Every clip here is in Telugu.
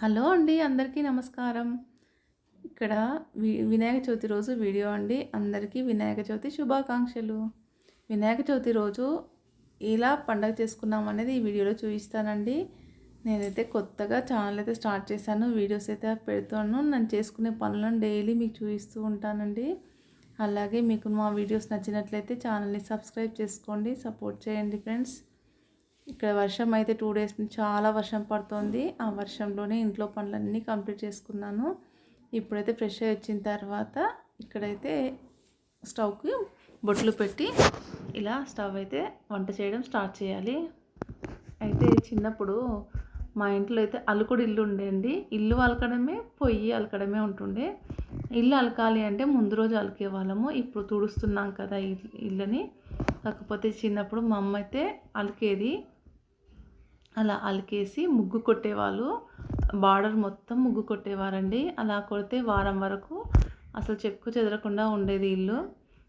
హలో అండి అందరికీ నమస్కారం. ఇక్కడ వి వినాయక చవితి రోజు వీడియో అండి. అందరికీ వినాయక చవితి శుభాకాంక్షలు. వినాయక చవితి రోజు ఎలా పండగ చేసుకున్నాం అనేది ఈ వీడియోలో చూపిస్తానండి. నేనైతే కొత్తగా ఛానల్ అయితే స్టార్ట్ చేశాను. వీడియోస్ అయితే పెడుతాను. నేను చేసుకునే పనులను డైలీ మీకు చూపిస్తూ ఉంటానండి. అలాగే మీకు మా వీడియోస్ నచ్చినట్లయితే ఛానల్ని సబ్స్క్రైబ్ చేసుకోండి. సపోర్ట్ చేయండి ఫ్రెండ్స్. ఇక్కడ వర్షం అయితే టూ డేస్ నుంచి చాలా వర్షం పడుతోంది. ఆ వర్షంలోనే ఇంట్లో పనులన్నీ కంప్లీట్ చేసుకున్నాను. ఇప్పుడైతే ఫ్రెష్ అయ్యి వచ్చిన తర్వాత ఇక్కడైతే స్టవ్కి బొట్లు పెట్టి ఇలా స్టవ్ అయితే వంట చేయడం స్టార్ట్ చేయాలి. అయితే చిన్నప్పుడు మా ఇంట్లో అయితే అలుకుడు ఇల్లు ఉండేయండి. ఇల్లు అలకడమే పొయ్యి అలకడమే ఉంటుండే. ఇల్లు అలకాలి అంటే ముందు రోజు అలికే వాళ్ళము. ఇప్పుడు తుడుస్తున్నాం కదా ఇల్లు ఇల్లుని. కాకపోతే చిన్నప్పుడు మా అమ్మ అయితే అలికేది అలా అలికేసి ముగ్గు కొట్టేవాళ్ళు. బార్డర్ మొత్తం ముగ్గు కొట్టేవారండి. అలా కొడితే వారం వరకు అసలు చెక్కు చెదరకుండా ఉండేది ఇల్లు.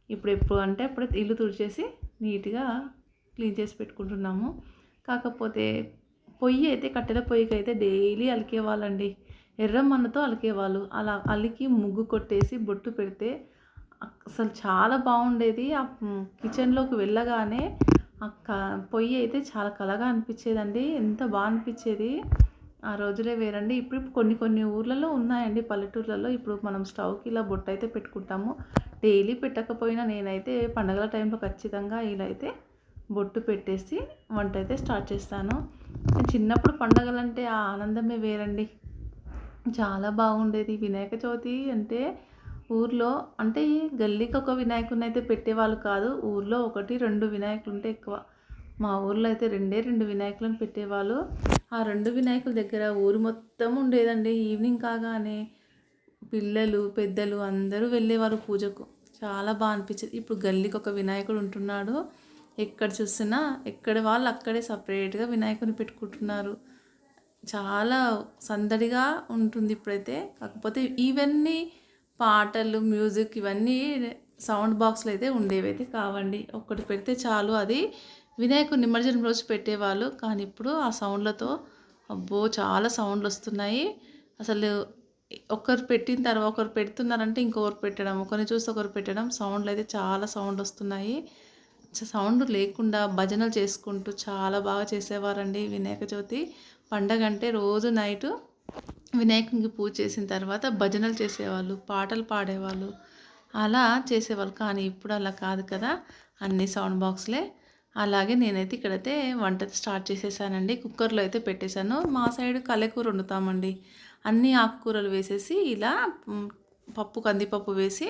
ఇప్పుడు ఎప్పుడు అంటే అప్పుడు ఇల్లు తుడిచేసి నీట్గా క్లీన్ చేసి పెట్టుకుంటున్నాము. కాకపోతే పొయ్యి అయితే కట్టెల పొయ్యికి అయితే డైలీ అలికేవాళ్ళండి. ఎర్రమన్నతో అలికేవాళ్ళు. అలా అలికి ముగ్గు కొట్టేసి బొట్టు పెడితే అసలు చాలా బాగుండేది. ఆ కిచెన్లోకి వెళ్ళగానే పొయ్యి అయితే చాలా కలగా అనిపించేదండి. ఎంత బాగా అనిపించేది ఆ రోజులే వేరండి. ఇప్పుడు కొన్ని కొన్ని ఊర్లలో ఉన్నాయండి పల్లెటూర్లలో. ఇప్పుడు మనం స్టవ్కి ఇలా బొట్టు అయితే పెట్టుకుంటాము. డైలీ పెట్టకపోయినా నేనైతే పండగల టైంలో ఖచ్చితంగా ఇలా అయితే బొట్టు పెట్టేసి వంట అయితే స్టార్ట్ చేస్తాను. చిన్నప్పుడు పండగలంటే ఆ ఆనందమే వేరండి. చాలా బాగుండేది. వినాయక చవితి అంటే ఊర్లో అంటే గల్లీకి ఒక వినాయకుడిని అయితే పెట్టేవాళ్ళు కాదు. ఊర్లో ఒకటి రెండు వినాయకులు ఉంటే ఎక్కువ. మా ఊర్లో అయితే రెండే రెండు వినాయకులను పెట్టేవాళ్ళు. ఆ రెండు వినాయకుల దగ్గర ఊరు మొత్తం ఉండేదండి. ఈవినింగ్ కాగానే పిల్లలు పెద్దలు అందరూ వెళ్ళేవారు పూజకు. చాలా బాగా అనిపించేది. ఇప్పుడు గల్లీకి ఒక వినాయకుడు ఉంటున్నాడు. ఎక్కడ చూసినా ఎక్కడ వాళ్ళు అక్కడే సపరేట్గా వినాయకుని పెట్టుకుంటున్నారు. చాలా సందడిగా ఉంటుంది ఇప్పుడైతే. కాకపోతే ఇవన్నీ పాటలు మ్యూజిక్ ఇవన్నీ సౌండ్ బాక్స్లు అయితే ఉండేవి అయితే కావండి. ఒక్కటి పెడితే చాలు. అది వినాయకుడు నిమజ్జనం రోజు పెట్టేవాళ్ళు. కానీ ఇప్పుడు ఆ సౌండ్లతో అబ్బో! చాలా సౌండ్లు వస్తున్నాయి. అసలు ఒకరు పెట్టిన తర్వాత ఒకరు పెడుతున్నారంటే ఇంకొకరు పెట్టడం ఒకరిని చూసి ఒకరు పెట్టడం సౌండ్లు అయితే చాలా సౌండ్ వస్తున్నాయి. సౌండ్ లేకుండా భజనలు చేసుకుంటూ చాలా బాగా చేసేవారండి వినాయక చవితి. పండగ అంటే రోజు నైటు వినాయకునికి పూజ చేసిన తర్వాత భజనలు చేసేవాళ్ళు పాటలు పాడేవాళ్ళు అలా చేసేవాళ్ళు. కానీ ఇప్పుడు అలా కాదు కదా. అన్ని సౌండ్ బాక్స్లే. అలాగే నేనైతే ఇక్కడైతే వంట స్టార్ట్ చేసేసానండి. కుక్కర్లో అయితే పెట్టేశాను. మా సైడ్ కలెకూర వండుతామండి. అన్ని ఆకుకూరలు వేసేసి ఇలా పప్పు కందిపప్పు వేసి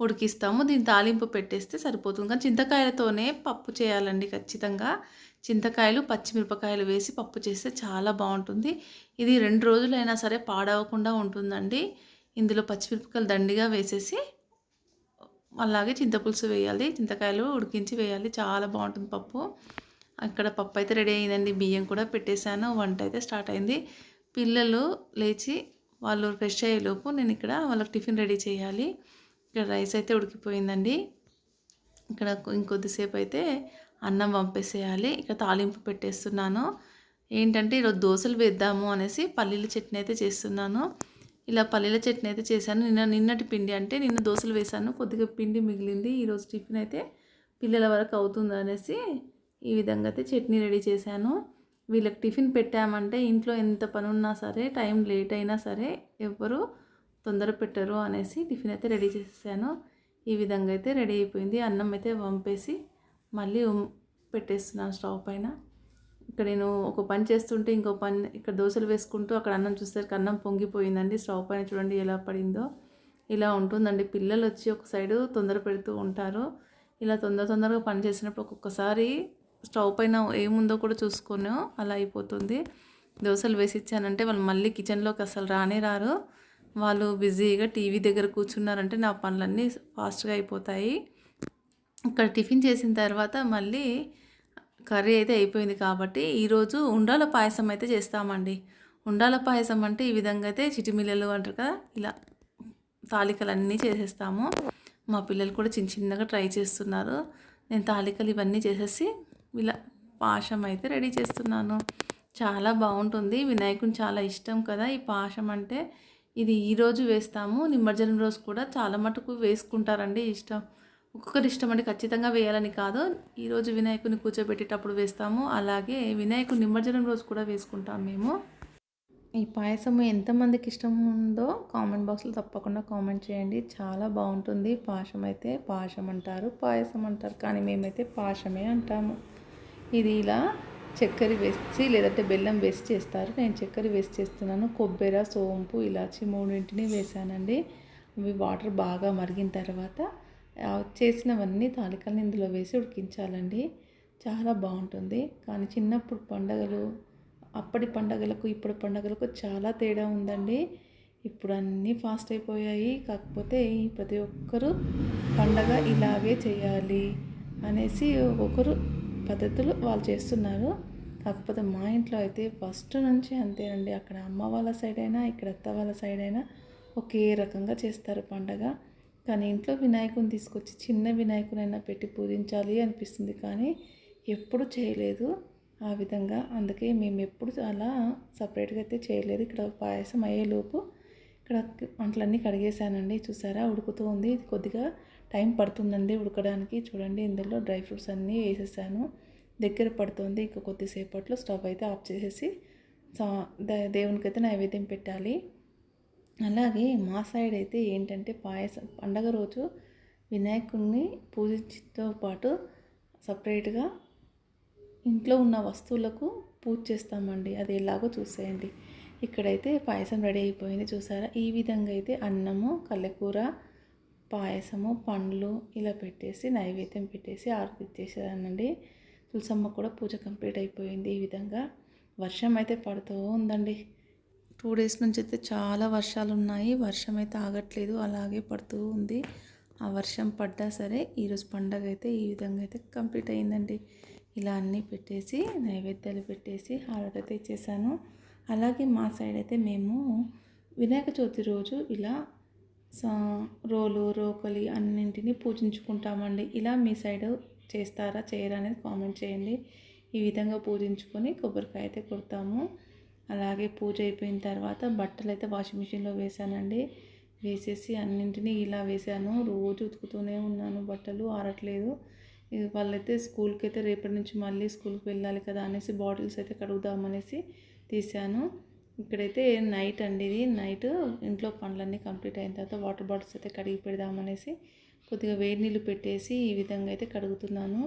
ఉడికిస్తాము. దీని తాలింపు పెట్టేస్తే సరిపోతుంది. కానీ చింతకాయలతోనే పప్పు చేయాలండి ఖచ్చితంగా. చింతకాయలు పచ్చిమిరపకాయలు వేసి పప్పు చేస్తే చాలా బాగుంటుంది. ఇది రెండు రోజులైనా సరే పాడవకుండా ఉంటుందండి. ఇందులో పచ్చిమిరపకాయలు దండిగా వేసేసి అలాగే చింతపులుసు వేయాలి. చింతకాయలు ఉడికించి వేయాలి. చాలా బాగుంటుంది పప్పు. అక్కడ పప్పు అయితే రెడీ అయిందండి. బియ్యం కూడా పెట్టేశాను. వంట అయితే స్టార్ట్ అయింది. పిల్లలు లేచి వాళ్ళు ఫ్రెష్ అయ్యేలోపు నేను ఇక్కడ వాళ్ళకి టిఫిన్ రెడీ చేయాలి. ఇక్కడ రైస్ అయితే ఉడికిపోయిందండి. ఇక్కడ ఇంకొద్దిసేపు అయితే అన్నం పంపేసేయాలి. ఇక్కడ తాలింపు పెట్టేస్తున్నాను. ఏంటంటే ఈరోజు దోశలు వేద్దాము అనేసి పల్లీల చట్నీ అయితే చేస్తున్నాను. ఇలా పల్లీల చట్నీ అయితే చేశాను. నిన్న నిన్నటి పిండి అంటే నిన్న దోశలు వేశాను. కొద్దిగా పిండి మిగిలింది. ఈరోజు టిఫిన్ అయితే పిల్లల వరకు అవుతుంది అనేసి ఈ విధంగా అయితే చట్నీ రెడీ చేశాను. వీళ్ళకి టిఫిన్ పెట్టామంటే ఇంట్లో ఎంత పని ఉన్నా సరే టైం లేట్ అయినా సరే ఎవ్వరు తొందర పెట్టరు అనేసి టిఫిన్ అయితే రెడీ చేసేసాను. ఈ విధంగా అయితే రెడీ అయిపోయింది. అన్నం అయితే పంపేసి మళ్ళీ పెట్టేస్తున్నాను స్టవ్ పైన. ఇక్కడ నేను ఒక పని చేస్తుంటే ఇంకో పని ఇక్కడ దోశలు వేసుకుంటూ అక్కడ అన్నం చూసేసరికి అన్నం పొంగిపోయిందండి. స్టవ్ పైన చూడండి ఎలా పడిందో. ఇలా ఉంటుందండి. పిల్లలు వచ్చి ఒక సైడు తొందర పెడుతూ ఉంటారు. ఇలా తొందర తొందరగా పని చేసినప్పుడు ఒక్కొక్కసారి స్టవ్ పైన ఏముందో కూడా చూసుకోను. అలా అయిపోతుంది. దోశలు వేసి ఇచ్చానంటే వాళ్ళు మళ్ళీ కిచెన్లోకి అసలు రానే రారు. వాళ్ళు బిజీగా టీవీ దగ్గర కూర్చున్నారంటే నా పనులన్నీ ఫాస్ట్గా అయిపోతాయి. ఇక్కడ టిఫిన్ చేసిన తర్వాత మళ్ళీ కర్రీ అయితే అయిపోయింది కాబట్టి ఈరోజు ఉండాల పాయసం అయితే చేస్తామండి. ఉండాల పాయసం అంటే ఈ విధంగా అయితే చిటిమిల్లలు అంటారు కదా ఇలా తాలికలన్నీ చేసేస్తాము. మా పిల్లలు కూడా చిన్న చిన్నగా ట్రై చేస్తున్నారు. నేను తాలికలు ఇవన్నీ చేసేసి ఇలా పాశం అయితే రెడీ చేస్తున్నాను. చాలా బాగుంటుంది. వినాయకుని చాలా ఇష్టం కదా ఈ పాశం అంటే. ఇది ఈరోజు వేస్తాము. నిమజ్జనం రోజు కూడా చాలా మటుకు వేసుకుంటారండి ఇష్టం. ఒక్కొక్కరి ఇష్టం అంటే ఖచ్చితంగా వేయాలని కాదు. ఈరోజు వినాయకుని కూర్చోబెట్టేటప్పుడు వేస్తాము. అలాగే వినాయకుని నిమజ్జనం రోజు కూడా వేసుకుంటాం మేము. ఈ పాయసం ఎంతమందికి ఇష్టం ఉందో కామెంట్ బాక్స్లో తప్పకుండా కామెంట్ చేయండి. చాలా బాగుంటుంది. పాశం అయితే పాశం అంటారు పాయసం అంటారు. కానీ మేమైతే పాశమే అంటాము. ఇది ఇలా చక్కెర వేసి లేదంటే బెల్లం వేసి చేస్తారు. నేను చక్కెర వేసి చేస్తున్నాను. కొబ్బరి సోంపు ఇలాచి మూడింటిని వేసానండి. అవి వాటర్ బాగా మరిగిన తర్వాత చేసినవన్నీ తాలికల్ని ఇందులో వేసి ఉడికించాలండి. చాలా బాగుంటుంది. కానీ చిన్నప్పుడు పండగలు అప్పటి పండగలకు ఇప్పుడు పండగలకు చాలా తేడా ఉందండి. ఇప్పుడు అన్నీ ఫాస్ట్ అయిపోయాయి. కాకపోతే ప్రతి ఒక్కరూ పండగ ఇలాగే చేయాలి అనేసి ఒక్కొక్కరు పద్ధతులు వాళ్ళు చేస్తున్నారు. కాకపోతే మా ఇంట్లో అయితే ఫస్ట్ నుంచి అంతేనండి. అక్కడ అమ్మ వాళ్ళ సైడ్ అయినా ఇక్కడ అత్త వాళ్ళ సైడ్ అయినా ఒకే రకంగా చేస్తారు పండగ. కానీ ఇంట్లో వినాయకుని తీసుకొచ్చి చిన్న వినాయకునైనా పెట్టి పూజించాలి అనిపిస్తుంది కానీ ఎప్పుడు చేయలేదు ఆ విధంగా. అందుకే మేము ఎప్పుడు అలా సపరేట్గా అయితే చేయలేదు. ఇక్కడ పాయసం అయ్యేలోపు ఇక్కడ అంట్లన్నీ కడిగేసానండి చూసారా? ఉడుకుతూ ఉంది. కొద్దిగా టైం పడుతుందండి ఉడకడానికి. చూడండి ఇందులో డ్రై ఫ్రూట్స్ అన్నీ వేసేసాను. దగ్గర పడుతుంది. ఇంకా కొద్దిసేపట్లో స్టవ్ అయితే ఆఫ్ చేసేసి దేవునికైతే నైవేద్యం పెట్టాలి. అలాగే మా సైడ్ అయితే ఏంటంటే పాయసం పండగ రోజు వినాయకుడిని పూజించతో పాటు సపరేట్గా ఇంట్లో ఉన్న వస్తువులకు పూజ చేస్తామండి. అది ఎలాగో చూసేయండి. ఇక్కడైతే పాయసం రెడీ అయిపోయింది చూసారా? ఈ విధంగా అయితే అన్నము కల్లెకూర పాయసము పండ్లు ఇలా పెట్టేసి నైవేద్యం పెట్టేసి ఆరతి ఇచ్చేసానండి తులసమ్మ కూడా పూజ కంప్లీట్ అయిపోయింది. ఈ విధంగా వర్షం అయితే పడుతూ ఉందండి. టూ డేస్ నుంచి అయితే చాలా వర్షాలు ఉన్నాయి వర్షం అయితే ఆగట్లేదు అలాగే పడుతూ ఉంది. ఆ వర్షం పడ్డా సరే ఈరోజు పండగ అయితే ఈ విధంగా అయితే కంప్లీట్ అయిందండి ఇలా అన్నీ పెట్టేసి నైవేద్యాలు పెట్టేసి హారతి అయితే ఇచ్చేసాను. అలాగే మా సైడ్ అయితే మేము వినాయక చవితి రోజు ఇలా రోలు రోకలి అన్నింటినీ పూజించుకుంటామండి. ఇలా మీ సైడ్ చేస్తారా చేయరా అనేది కామెంట్ చేయండి. ఈ విధంగా పూజించుకొని కొబ్బరికాయ అయితే కొడతాము. అలాగే పూజ అయిపోయిన తర్వాత బట్టలు అయితే వాషింగ్ మిషన్లో వేసానండి వేసేసి అన్నింటినీ ఇలా వేసాను రోజు ఉతుకుతూనే ఉన్నాను బట్టలు ఆరట్లేదు. వాళ్ళైతే స్కూల్కి అయితే రేపటి నుంచి మళ్ళీ స్కూల్కి వెళ్ళాలి కదా అనేసి బాటిల్స్ అయితే కడుగుదామనేసి తీసాను ఇక్కడైతే నైట్ అండి ఇది. నైట్ ఇంట్లో పనులన్నీ కంప్లీట్ అయిన తర్వాత వాటర్ బాటిల్స్ అయితే కడిగి పెడదామనేసి కొద్దిగా వేడి నీళ్ళు పెట్టేసి ఈ విధంగా అయితే కడుగుతున్నాను.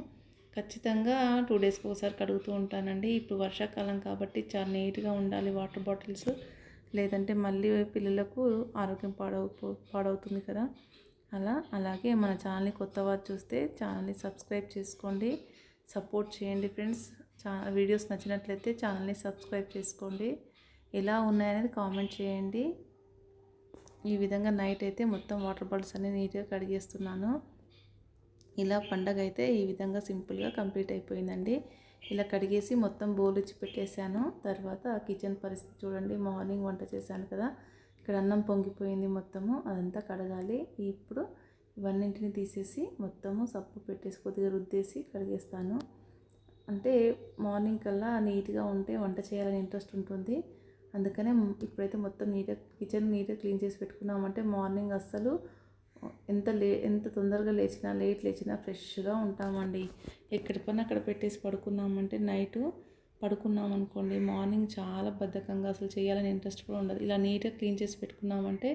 ఖచ్చితంగా టూ డేస్కి ఒకసారి కడుగుతూ ఉంటానండి. ఇప్పుడు వర్షాకాలం కాబట్టి చాలా నీట్గా ఉండాలి వాటర్ బాటిల్స్ లేదంటే మళ్ళీ పిల్లలకు ఆరోగ్యం పాడవు పాడవుతుంది కదా. అలా అలాగే మన ఛానల్ని కొత్త వారు చూస్తే ఛానల్ని సబ్స్క్రైబ్ చేసుకోండి. సపోర్ట్ చేయండి ఫ్రెండ్స్ చా వీడియోస్ నచ్చినట్లయితే ఛానల్ని సబ్స్క్రైబ్ చేసుకోండి. ఎలా ఉన్నాయనేది కామెంట్ చేయండి. ఈ విధంగా నైట్ అయితే మొత్తం వాటర్ బాటిల్స్ అన్ని నీట్గా కడిగేస్తున్నాను. ఇలా పండగ అయితే ఈ విధంగా సింపుల్గా కంప్లీట్ అయిపోయిందండి. ఇలా కడిగేసి మొత్తం బౌల్ ఇచ్చి పెట్టేశాను. తర్వాత కిచెన్ పరిస్థితి చూడండి మార్నింగ్ వంట చేశాను కదా. ఇక్కడ అన్నం పొంగిపోయింది మొత్తము అదంతా కడగాలి. ఇప్పుడు ఇవన్నింటిని తీసేసి మొత్తము సప్పు పెట్టేసి కొద్దిగా రుద్దేసి కడిగేస్తాను. అంటే మార్నింగ్ కల్లా నీట్గా ఉంటే వంట చేయాలని ఇంట్రెస్ట్ ఉంటుంది. అందుకనే ఇప్పుడైతే మొత్తం నీట్గా కిచెన్ నీట్గా క్లీన్ చేసి పెట్టుకున్నామంటే మార్నింగ్ అస్సలు ఎంత లే ఎంత తొందరగా లేచినా లేట్ లేచినా ఫ్రెష్గా ఉంటామండి. ఎక్కడి పని అక్కడ పెట్టేసి పడుకున్నామంటే నైటు పడుకున్నాం అనుకోండి. మార్నింగ్ చాలా బద్ధకంగా అసలు చేయాలని ఇంట్రెస్ట్ కూడా ఉండదు. ఇలా నీట్గా క్లీన్ చేసి పెట్టుకున్నామంటే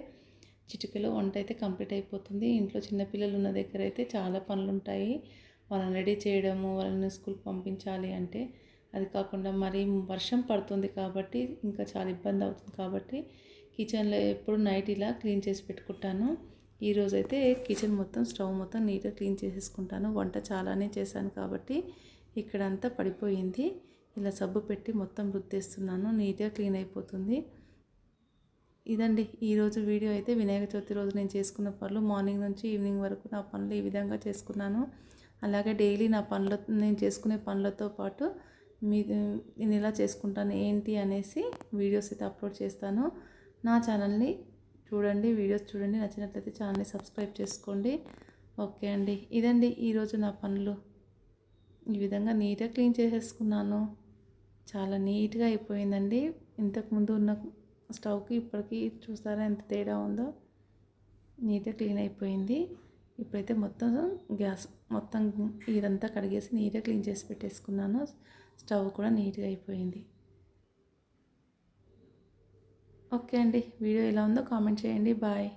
చిటికలో వంట అయితే కంప్లీట్ అయిపోతుంది. ఇంట్లో చిన్నపిల్లలు ఉన్న దగ్గర అయితే చాలా పనులు ఉంటాయి. వాళ్ళని రెడీ చేయడము వాళ్ళని స్కూల్కి పంపించాలి అంటే అది కాకుండా మరి వర్షం పడుతుంది కాబట్టి ఇంకా చాలా ఇబ్బంది అవుతుంది కాబట్టి కిచెన్లో ఎప్పుడు నైట్ ఇలా క్లీన్ చేసి పెట్టుకుంటాను. ఈరోజైతే కిచెన్ మొత్తం స్టవ్ మొత్తం నీట్గా క్లీన్ చేసేసుకుంటాను. వంట చాలానే చేశాను కాబట్టి ఇక్కడంతా పడిపోయింది. ఇలా సబ్బు పెట్టి మొత్తం రుద్దేస్తున్నాను. నీట్గా క్లీన్ అయిపోతుంది. ఇదండి ఈరోజు వీడియో అయితే వినాయక చవితి రోజు నేను చేసుకున్న పనులు. మార్నింగ్ నుంచి ఈవినింగ్ వరకు నా పనులు ఈ విధంగా చేసుకున్నాను. అలాగే డైలీ నా పనుల నేను చేసుకునే పనులతో పాటు మీ నేను ఎలా చేసుకుంటాను ఏంటి అనేసి వీడియోస్ అయితే అప్లోడ్ చేస్తాను. నా ఛానల్ని చూడండి వీడియోస్ చూడండి నచ్చినట్లయితే ఛానల్ని సబ్స్క్రైబ్ చేసుకోండి. ఓకే అండి. ఇదండి ఈరోజు నా పనులు. ఈ విధంగా నీట్గా క్లీన్ చేసేసుకున్నాను. చాలా నీట్గా అయిపోయిందండి. ఇంతకుముందు ఉన్న స్టవ్కి ఇప్పటికి చూస్తారా ఎంత తేడా ఉందో. నీట్గా క్లీన్ అయిపోయింది. ఇప్పుడైతే మొత్తం గ్యాస్ మొత్తం ఇదంతా కడిగేసి నీట్గా క్లీన్ చేసి పెట్టేసుకున్నాను. స్టవ్ కూడా నీట్గా అయిపోయింది. ఓకే అండి. వీడియో ఎలా ఉందో కామెంట్ చేయండి. బాయ్.